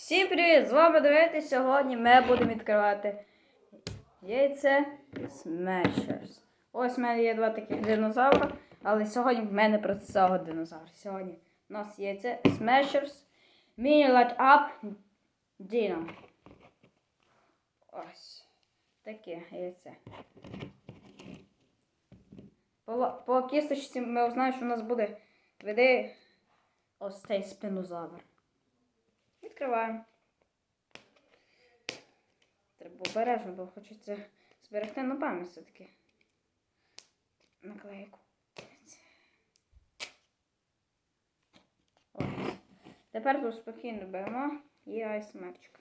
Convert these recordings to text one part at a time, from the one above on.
Всім привіт! З вами дивитися. Сьогодні ми будемо відкривати яйце Smashers. Ось в мене є два таких динозавра, але сьогодні в мене про цього динозавра. Сьогодні у нас яйце Smashers Mini Light Up Dino. Ось таке яйце. По, по кісточці ми узнаємо, що у нас буде веде ось цей спинозавр. Відкриваємо. Треба обережно, бо хочеться зберегти на пам'ять все-таки. Наклейку. Ось. Тепер тут спокійно беремо і айсмерчик.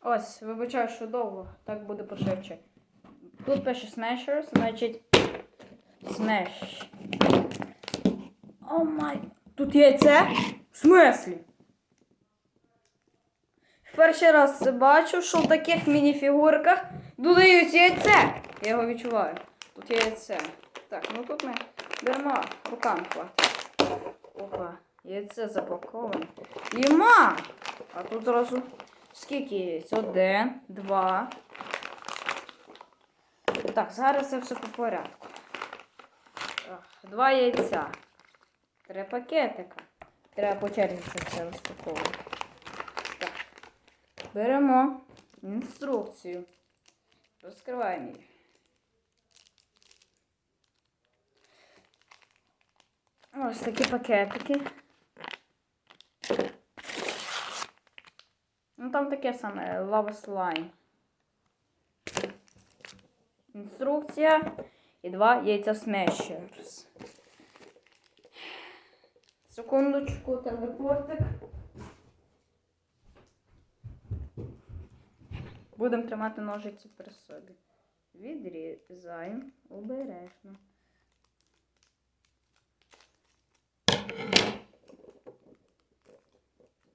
Ось, вибачаю, що довго, так буде пошивче. Тут пише Smashers, значить Smash. О май. Тут яйце? В смислі? Перший раз бачу, що в таких мініфігурках додають яйце. Я його відчуваю. Тут яйце. Так, ну тут ми беремо руками хватить. Опа, яйце запаковане. Іма! А тут зразу скільки яєць? Один, два. Так, зараз це все по порядку. Два яйця. Три пакетика. Треба по черзі це все розпаковувати. Так. Беремо інструкцію. Розкриваємо її. Ось такі пакетики. Ну там таке саме лава слайм. Інструкція і два яйця смешерс. Секундочку, телепортик. Будемо тримати ножиці при собі. Відрізаємо обережно.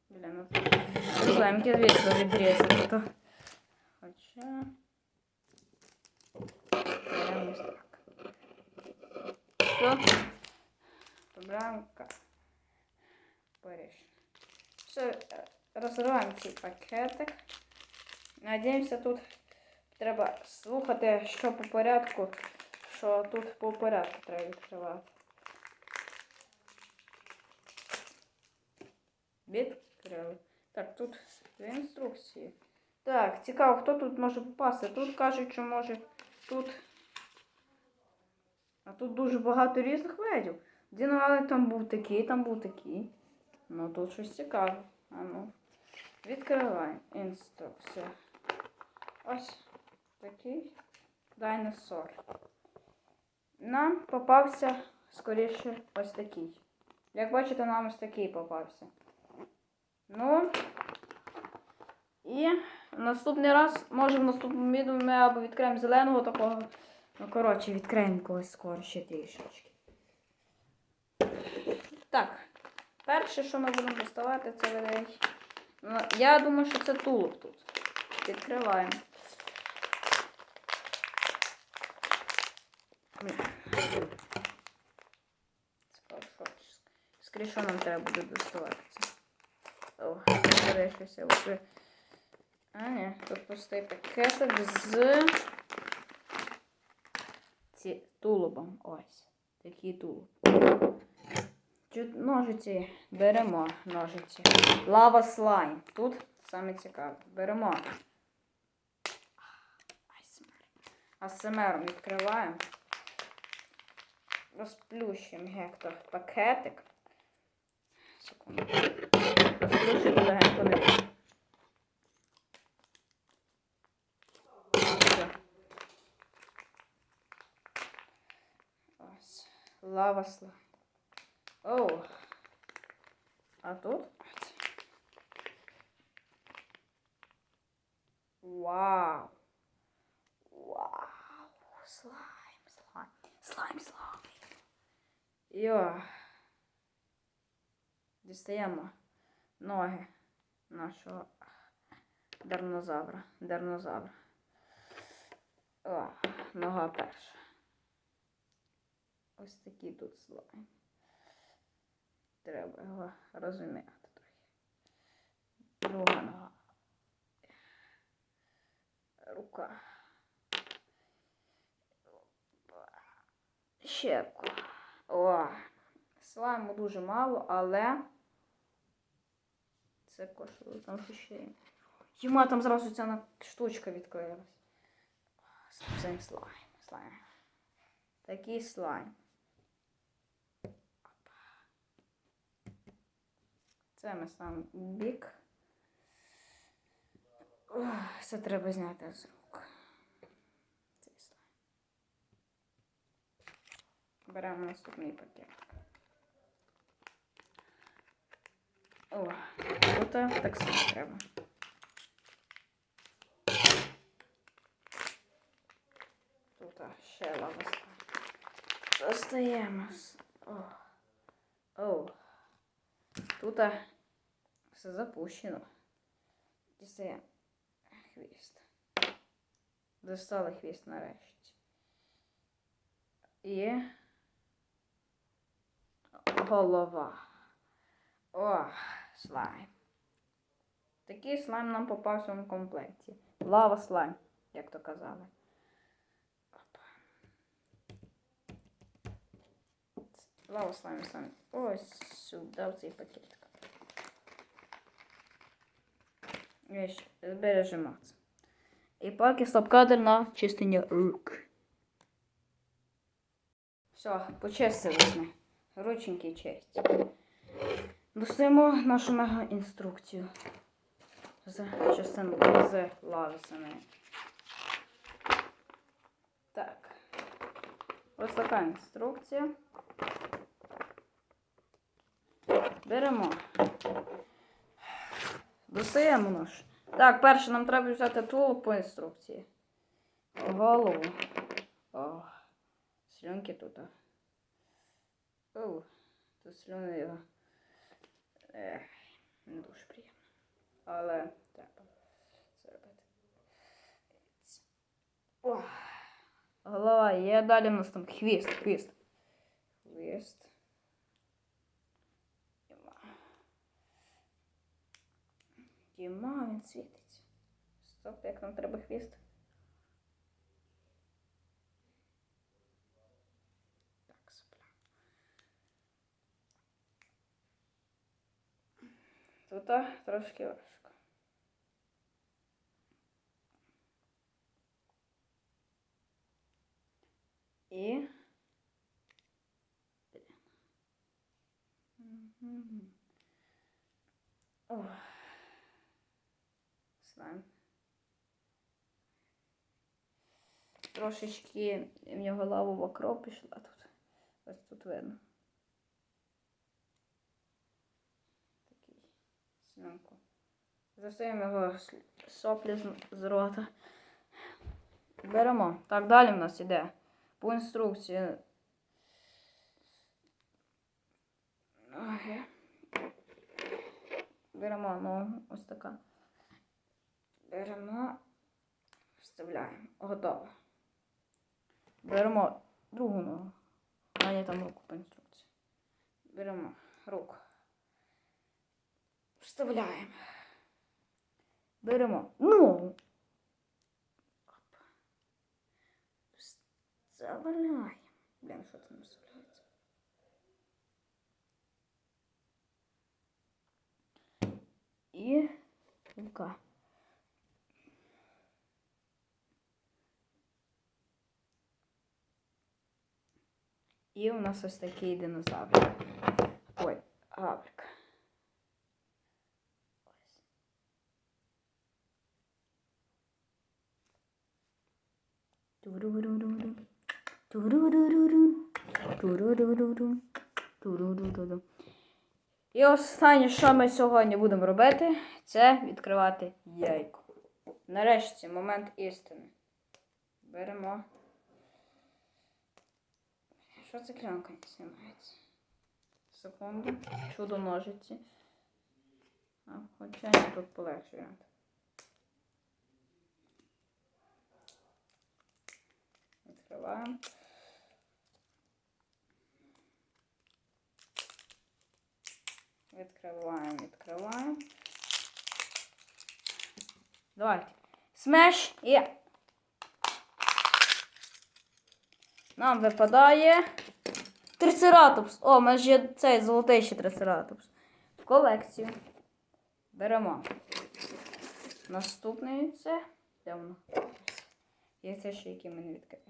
Бля, ну проблемки, звісно, відрізати. Хоча. Ось так. Все. Порішена. Все, е, розриваємо цей пакетик. Надіємося, тут треба слухати, що по порядку, що тут по порядку треба відкривати. Відкрили. Так, тут дві інструкції. Так, цікаво, хто тут може попасти. Тут кажуть, що може тут. А тут дуже багато різних видів. Один там був такий, там був такий. Ну тут щось цікаве. А ну. Відкриваємо інструкцію. Ось такий дайносор. Нам попався скоріше ось такий. Як бачите, нам ось такий попався. Ну. І наступний раз, може в наступному відео ми або відкриємо зеленого такого. Ну, коротше, відкриємо когось скоро ще трішечки. Так. Перше, що ми будемо доставати, це видай. Ну, я думаю, що це тулуб тут. Відкриваємо. Скоріше нам треба буде доставати це. О, берешся. А, ні, тут пустий пакетик з ці тулубом. Ось. Такий тулуб. Ножиці беремо ножиці. Лава слайм. Тут саме цікаве. Беремо. Асмером відкриваємо. Розплющуємо гектор пакетик. Секунду. Розплющуємо легенько не Ось. Лава слайм. Оу. А тут? Вау. Вау. Слайм, слайм. Слайм, слайм. Йо. Дістаємо ноги нашого дернозавра. Дернозавра. О, нога перша. Ось такий тут слайм. Треба його розуміти трохи. Друга нога. Рука. Щеку. О, слайму дуже мало, але це коштує. Там ще є. Йома, там зразу ця штучка відкрилась. Це слайм. Слайм. Такий слайм. Це ми сам бік. Це треба зняти з рук. Цей слайм. Беремо наступний пакет. О, тут так само треба. Тут ще лава с- О. О. Тут все запущено. Дістаємо хвіст. Достали хвіст нарешті. І голова. О, слайм. Такий слайм нам попався в комплекті. Лава слайм, як то казали. Опа. Слайм сам. Ось сюди в цей пакетик. Збережемо це. І поки стоп-кадр на чистення рук. Все, почистили ми. Рученьки чисті. Достаємо нашу мега інструкцію. З частин з лави самої. Так. Ось така інструкція. Беремо. Достаємо нож. Так, перше нам треба взяти тулуб по інструкції. Голову. О, слюнки тут. О, тут слюни його. Ех, не дуже приємно. Але треба це робити. О, голова є, далі у нас там хвіст, хвіст. Хвіст. Діма, він світиться. Стоп, як нам треба хвіст? Так, сопля. Тут трошки важко. І. Мгм. Ох. Слайм. Трошечки в нього лавова кров пішла тут. Ось тут видно. Такий слюнку. Засуємо його соплі з, рота. Беремо. Так, далі в нас іде. По інструкції. Беремо ногу, ось така. Беремо, вставляємо. Готово. Беремо другу ногу. А ні, там руку по інструкції. Беремо руку. Вставляємо. Беремо ногу. Вставляємо. Блін, що там вставляється? І рука. І у нас ось такий динозаврик. Ой, гаврик. Туруруруру. Туруруруру. Туруруруру. Туруруруру. І останнє, що ми сьогодні будемо робити, це відкривати яйко. Нарешті момент істини. Беремо. Що це клянка не знімається? Секунду. Чудо ножиці. А, хоча тут полегше. варіант. Відкриваємо. Відкриваємо, відкриваємо. Давайте. Смеш і. Нам випадає. Трицератопс. О, ми ж є цей золотий ще трицератопс. В колекцію. Беремо. Наступний це. Де воно? Є це ще, який ми не відкрили.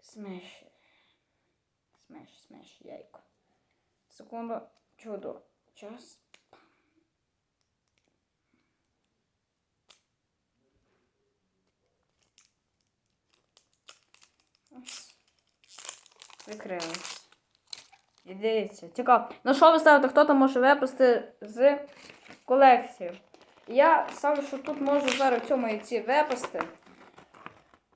Смеш. Смеш, смеш, яйко. Секунду. Чудо. Час. Викрилось. І дивіться, цікаво. Ну що ви ставите, хто там може випустити з колекції? Я ставлю, що тут можу зараз в цьому яйці випусти.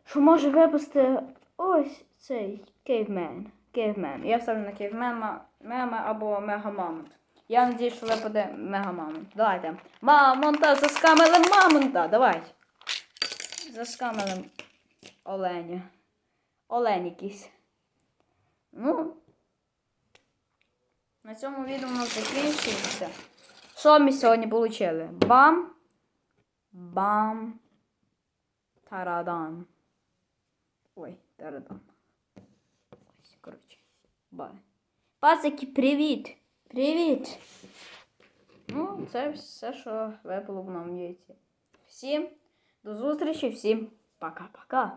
Що може випусти ось цей кейвмен. Кейвмен. Я ставлю на кейвмен мема або мегамамонт. Я надію, що випаде мегамамонт. Давайте. Мамонта, заскамили мамонта. Давайте. Заскамили оленя. Олень якийсь. Ну. На цьому відео у нас закінчується. Що ми сьогодні отримали? Бам. Бам. Тарадан. Ой, тарадан. Ось, коротше. Бай. Пацики, привіт! Привіт! Ну, це все, що випало в нам яйці. Всім до зустрічі, всім пока-пока.